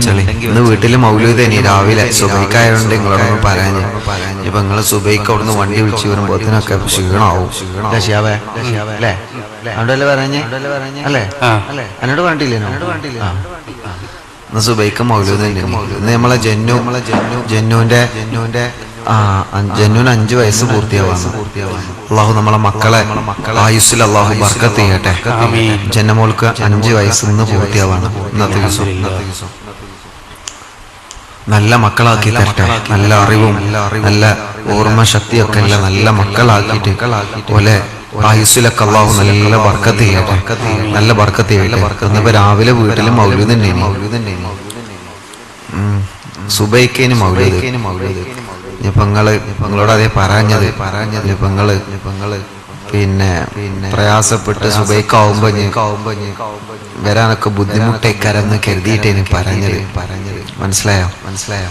വെച്ചളി ഇന്ന് വീട്ടിൽ മൗലൂദ് ഇനി രാവിലെ സുബൈക്കായതുകൊണ്ട് നിങ്ങളോടൊന്ന് പറയാന് ഇപ്പൊ നിങ്ങൾ സുബൈക്ക് അവിടുന്ന് വണ്ടി വിളിച്ചു വരുമ്പോഴത്തേനൊക്കെ ക്ഷീണാവും ശിയാവേ അല്ലേ? പറഞ്ഞേ? അല്ലേ? അല്ലേ? എന്നോട് പറഞ്ഞിട്ടില്ലേ ഇന്ന്? സുബൈക്ക് മൗലൂദ് തന്നെ ഇന്ന് നമ്മളെ ജന്നു നമ്മളെ ജന്നു ജന്നുവിന്റെ ജന്നുവിന്റെ ജന്നുവിന് അഞ്ചു വയസ്സ് പൂർത്തിയാവാണ്. അള്ളാഹു നമ്മളെ മക്കളെ ആയുസ്സിൽ അള്ളാഹു ബർക്കത്ത് ചെയ്യട്ടെ. ജന്നമോൾക്ക് അഞ്ച് വയസ്സ് ഇന്ന് പൂർത്തിയാവാണ്. ഇന്നത്തെ ദിവസം. നല്ല മക്കളാക്കി തരട്ടെ. നല്ല അറിവും നല്ല ഓർമ്മ ശക്തിയൊക്കെ അല്ല നല്ല മക്കളാക്കിയിട്ട് പോലെ ആയുസ്സിലൊക്കെ അള്ളാഹു നല്ല ബർക്കത്ത് ചെയ്യട്ടെ. നല്ല ബർക്കത്ത് ചെയ്യട്ടെ. ഇന്നിപ്പോ രാവിലെ വീട്ടിലും മൗലി തന്നെ സുബൈക്കേന് മൗലി ഇപ്പൊ നിങ്ങൾ നിങ്ങളോട് അതേ പറഞ്ഞത് പറഞ്ഞത് ഇപ്പൊ നിങ്ങൾ ഇപ്പൊ നിങ്ങൾ പിന്നെ പ്രയാസപ്പെട്ട് സുബൈക്കാവുമ്പോ വരാനൊക്കെ ബുദ്ധിമുട്ടേ കരന്ന് കരുതിയിട്ട് എനിക്ക് പറഞ്ഞത്. പറഞ്ഞത് മനസ്സിലായോ മനസ്സിലായോ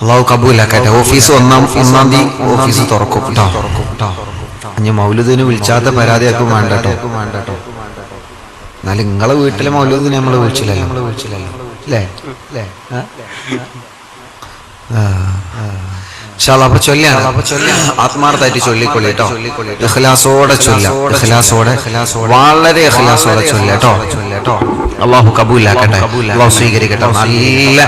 അള്ളാഹു കബൂലാക്കട്ടെ ഓഫീസ് ഒന്നാം ഒന്നാം തീയതി ഓഫീസ് തുറക്കും കേട്ടോ മൗലുദിന് വിളിച്ചാത്ത പരാതിയാക്കും വേണ്ട കേട്ടോ എന്നാലും നിങ്ങളെ വീട്ടിലെ മൗലുദിനെ നമ്മൾ വിളിച്ചില്ലല്ലോ. നമ്മൾ വിളിച്ചില്ലല്ലോ അല്ലേ അല്ലേ അപ്പൊ ചൊല്ലാണ് ആത്മാർത്ഥമായിട്ട് ചൊല്ലിക്കൊള്ളി കേട്ടോ. ഇഖ്ലാസോടെ ചൊല്ല ഇഖ്ലാസോടെ വളരെ ഇഖ്ലാസോടെ ചൊല്ല കേട്ടോ. അള്ളാഹു കബൂലാക്കട്ടെ. അള്ളാഹു സ്വീകരിക്കട്ടെ. നല്ല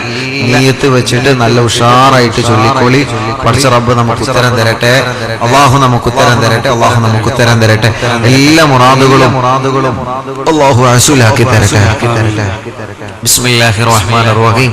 നീയത്ത് വെച്ചിട്ട് നല്ല ഉഷാറായിട്ട് ചൊല്ലിക്കോളി പഠിച്ച റബ്ബ് നമുക്ക് ഉത്തരം തരട്ടെ. അള്ളാഹു നമുക്ക് ഉത്തരം തരട്ടെ. അള്ളാഹു നമുക്ക് ഉത്തരം തരട്ടെ. എല്ലാ മുറാദുകളും മുറാദുകളും അള്ളാഹു അസുലാക്കി തരട്ടെ. ബിസ്മില്ലാഹിർ റഹ്മാനിർ റഹീം.